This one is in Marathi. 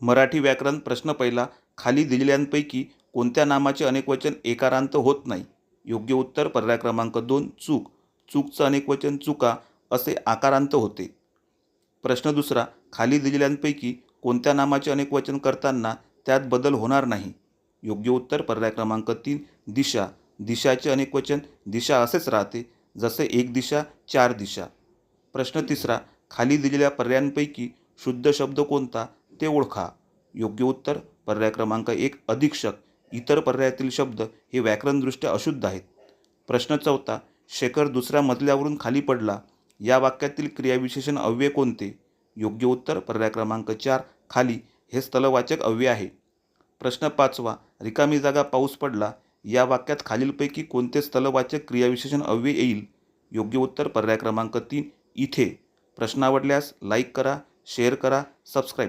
मराठी व्याकरण प्रश्न पहिला खाली दिलेल्यांपैकी कोणत्या नामाचे अनेकवचन एकारांत होत नाही? योग्य उत्तर पर्याय क्रमांक दोन चूक. चूकचं अनेकवचन चुका असे आकारांत होते. प्रश्न दुसरा खाली दिलेल्यांपैकी कोणत्या नामाचे अनेकवचन करताना त्यात बदल होणार नाही? योग्य उत्तर पर्याय क्रमांक तीन दिशा. दिशाचे अनेकवचन दिशा असेच राहते जसे एक दिशा चार दिशा. प्रश्न तिसरा खाली दिलेल्या पर्यायांपैकी शुद्ध शब्द कोणता? ते ओळखा. योग्य उत्तर पर्याय क्रमांक एक अधीक्षक. इतर पर्यायातील शब्द हे व्याकरणदृष्ट्या अशुद्ध आहेत. प्रश्न चौथा शेखर दुसऱ्या मजल्यावरून खाली पडला. या वाक्यातील क्रियाविशेषण अव्यय कोणते? योग्य उत्तर पर्याय क्रमांक चार खाली. हे स्थलवाचक अव्यय आहे. प्रश्न पाचवा रिकामी जागा पाऊस पडला. या वाक्यात खालीलपैकी कोणते स्थलवाचक क्रियाविशेषण अव्यय येईल? योग्य उत्तर पर्याय क्रमांक तीन इथे. प्रश्न आवडल्यास लाईक करा शेअर करा सबस्क्राईब